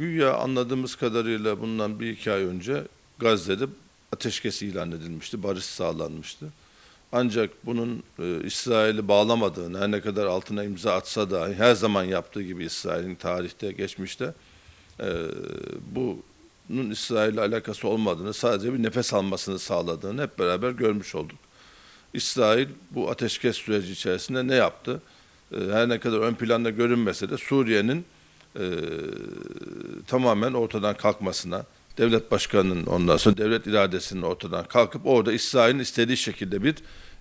Güya anladığımız kadarıyla bundan bir iki ay önce Gazze'de ateşkes ilan edilmişti, barış sağlanmıştı. Ancak bunun e, İsrail'i bağlamadığını, her ne kadar altına imza atsa dahi her zaman yaptığı gibi İsrail'in tarihte, geçmişte e, bunun İsrail'le alakası olmadığını, sadece bir nefes almasını sağladığını hep beraber görmüş olduk. İsrail bu ateşkes süreci içerisinde ne yaptı? E, her ne kadar ön planda görünmese de Suriye'nin e, tamamen ortadan kalkmasına, devlet başkanının ondan sonra devlet iradesinin ortadan kalkıp orada İsrail'in istediği şekilde bir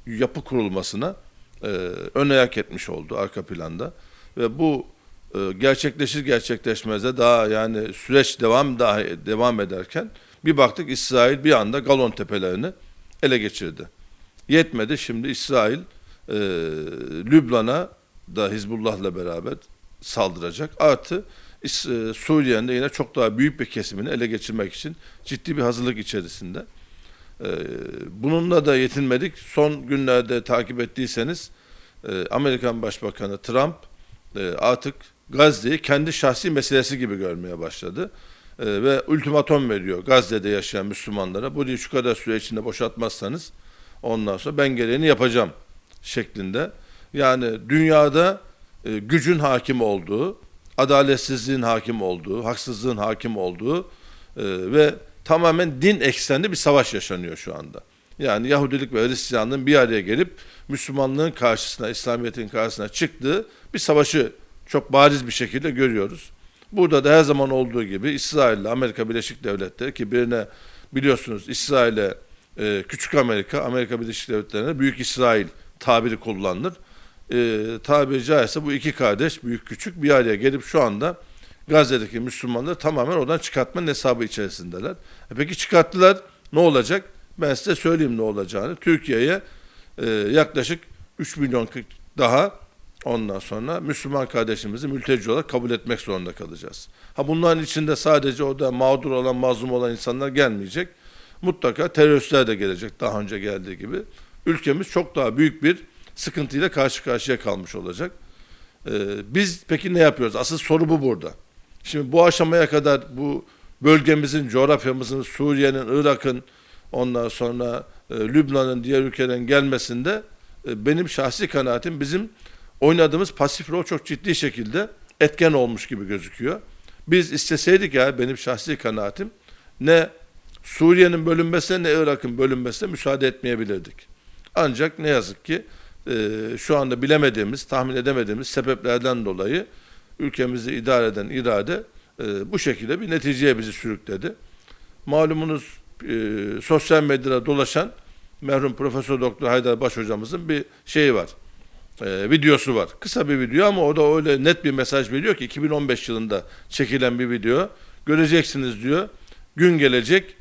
yapı kurulmasına e, ön ayak etmiş oldu arka planda. Ve bu e, gerçekleşir gerçekleşmez de daha yani süreç devam daha devam ederken bir baktık İsrail bir anda Galon tepelerini ele geçirdi. Yetmedi şimdi İsrail e, Lübnan'a da Hizbullah'la beraber saldıracak. Artı e, Suriye'nin de yine çok daha büyük bir kesimini ele geçirmek için ciddi bir hazırlık içerisinde. E, bununla da yetinmedik. Son günlerde takip ettiyseniz e, Amerikan Başbakanı Trump artık Gazze'yi kendi şahsi meselesi gibi görmeye başladı. Ve ultimatom veriyor Gazze'de yaşayan Müslümanlara. Burayı şu kadar süre içinde boşaltmazsanız ondan sonra ben gereğini yapacağım şeklinde. Yani dünyada e, gücün hakim olduğu, adaletsizliğin hakim olduğu, haksızlığın hakim olduğu e, ve tamamen din eksenli bir savaş yaşanıyor şu anda. Yani Yahudilik ve Hristiyanlığın bir araya gelip Müslümanlığın karşısına, İslamiyet'in karşısına çıktığı bir savaşı çok bariz bir şekilde görüyoruz. Burada da her zaman olduğu gibi İsrail ile Amerika Birleşik Devletleri ki birine biliyorsunuz İsrail'e e, Küçük Amerika, Amerika Birleşik Devletleri'ne Büyük İsrail tabiri kullanılır e, tabiri caizse bu iki kardeş büyük küçük bir araya gelip şu anda Gazze'deki Müslümanları tamamen oradan çıkartmanın hesabı içerisindeler. E peki çıkarttılar ne olacak? Ben size söyleyeyim ne olacağını. Türkiye'ye e, yaklaşık 3 milyon daha ondan sonra Müslüman kardeşimizi mülteci olarak kabul etmek zorunda kalacağız. Ha bunların içinde sadece orada mağdur olan, mazlum olan insanlar gelmeyecek. Mutlaka teröristler de gelecek daha önce geldiği gibi. Ülkemiz çok daha büyük bir sıkıntıyla karşı karşıya kalmış olacak. Ee, biz peki ne yapıyoruz? Asıl soru bu burada. Şimdi bu aşamaya kadar bu bölgemizin, coğrafyamızın, Suriye'nin, Irak'ın, ondan sonra e, Lübnan'ın, diğer ülkelerin gelmesinde e, benim şahsi kanaatim bizim oynadığımız pasif rol çok ciddi şekilde etken olmuş gibi gözüküyor. Biz isteseydik ya benim şahsi kanaatim ne Suriye'nin bölünmesine ne Irak'ın bölünmesine müsaade etmeyebilirdik. Ancak ne yazık ki e, şu anda bilemediğimiz, tahmin edemediğimiz sebeplerden dolayı ülkemizi idare eden irade e, bu şekilde bir neticeye bizi sürükledi. Malumunuz e, sosyal medyada dolaşan merhum Profesör Doktor Haydar Baş hocamızın bir şeyi var. E, videosu var. Kısa bir video ama o da öyle net bir mesaj veriyor ki 2015 yılında çekilen bir video. Göreceksiniz diyor. Gün gelecek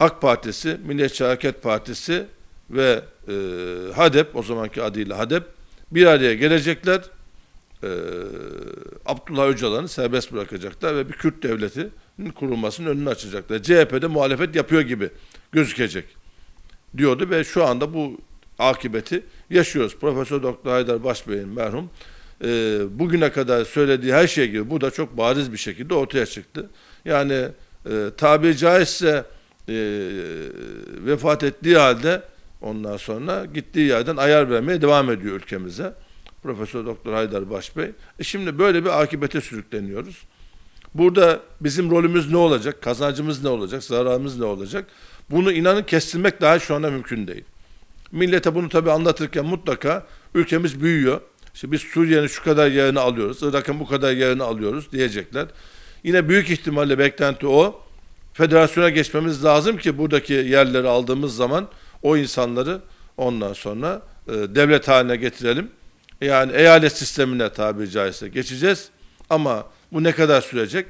AK Partisi, Milliyetçi Hareket Partisi ve e, HADEP, o zamanki adıyla HADEP bir araya gelecekler. E, Abdullah Öcalan'ı serbest bırakacaklar ve bir Kürt devletinin kurulmasının önünü açacaklar. CHP'de muhalefet yapıyor gibi gözükecek diyordu ve şu anda bu akıbeti yaşıyoruz. Profesör Doktor Haydar Başbey'in merhum e, bugüne kadar söylediği her şey gibi bu da çok bariz bir şekilde ortaya çıktı. Yani e, tabiri caizse e, vefat ettiği halde ondan sonra gittiği yerden ayar vermeye devam ediyor ülkemize. Profesör Doktor Haydar Başbey. E şimdi böyle bir akibete sürükleniyoruz. Burada bizim rolümüz ne olacak? Kazancımız ne olacak? Zararımız ne olacak? Bunu inanın kestirmek daha şu anda mümkün değil. Millete bunu tabii anlatırken mutlaka ülkemiz büyüyor. İşte biz Suriye'nin şu kadar yerini alıyoruz, Irak'ın bu kadar yerini alıyoruz diyecekler. Yine büyük ihtimalle beklenti o. Federasyona geçmemiz lazım ki buradaki yerleri aldığımız zaman o insanları ondan sonra e, devlet haline getirelim. Yani eyalet sistemine tabiri caizse geçeceğiz. Ama bu ne kadar sürecek?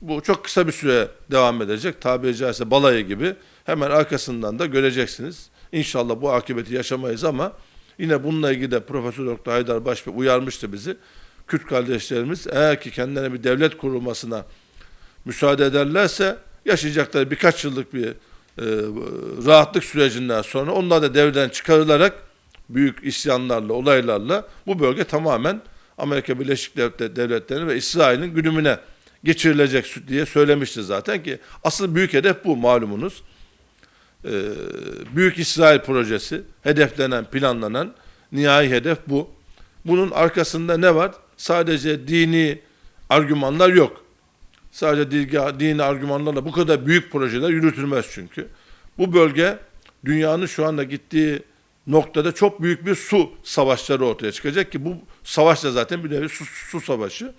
Bu çok kısa bir süre devam edecek. Tabiri caizse balayı gibi. Hemen arkasından da göreceksiniz. İnşallah bu akıbeti yaşamayız ama yine bununla ilgili de Profesör Doktor Haydar Başbey uyarmıştı bizi. Kürt kardeşlerimiz eğer ki kendilerine bir devlet kurulmasına müsaade ederlerse yaşayacakları birkaç yıllık bir e, rahatlık sürecinden sonra onlar da devreden çıkarılarak büyük isyanlarla, olaylarla bu bölge tamamen Amerika Birleşik Devletleri ve İsrail'in güdümüne geçirilecek diye söylemişti zaten ki asıl büyük hedef bu malumunuz. Ee, Büyük İsrail projesi hedeflenen, planlanan nihai hedef bu. Bunun arkasında ne var? Sadece dini argümanlar yok. Sadece dini argümanlarla bu kadar büyük projeler yürütülmez çünkü. Bu bölge dünyanın şu anda gittiği noktada çok büyük bir su savaşları ortaya çıkacak ki bu savaş da zaten bir nevi su, su savaşı.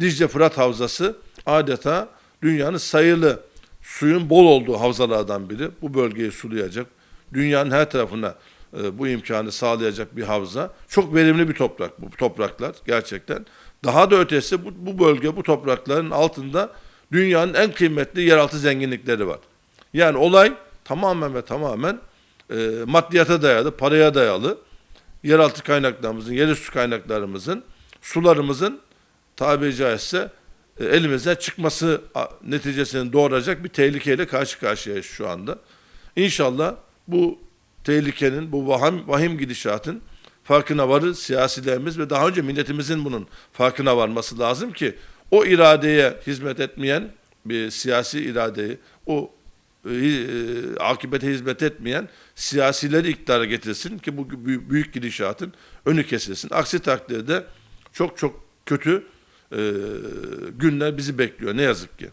Dicle Fırat Havzası adeta dünyanın sayılı suyun bol olduğu havzalardan biri. Bu bölgeyi sulayacak. Dünyanın her tarafına e, bu imkanı sağlayacak bir havza. Çok verimli bir toprak bu topraklar gerçekten. Daha da ötesi bu, bu bölge bu toprakların altında dünyanın en kıymetli yeraltı zenginlikleri var. Yani olay tamamen ve tamamen e, maddiyata dayalı, paraya dayalı. Yeraltı kaynaklarımızın, yerüstü kaynaklarımızın, sularımızın tabiri caizse e, elimize çıkması neticesini doğuracak bir tehlikeyle karşı karşıyayız şu anda. İnşallah bu tehlikenin, bu vahim, vahim gidişatın farkına varır siyasilerimiz ve daha önce milletimizin bunun farkına varması lazım ki o iradeye hizmet etmeyen bir siyasi iradeyi, o e, e, hizmet etmeyen siyasileri iktidara getirsin ki bu bü- büyük gidişatın önü kesilsin. Aksi takdirde çok çok kötü e, günler bizi bekliyor ne yazık ki.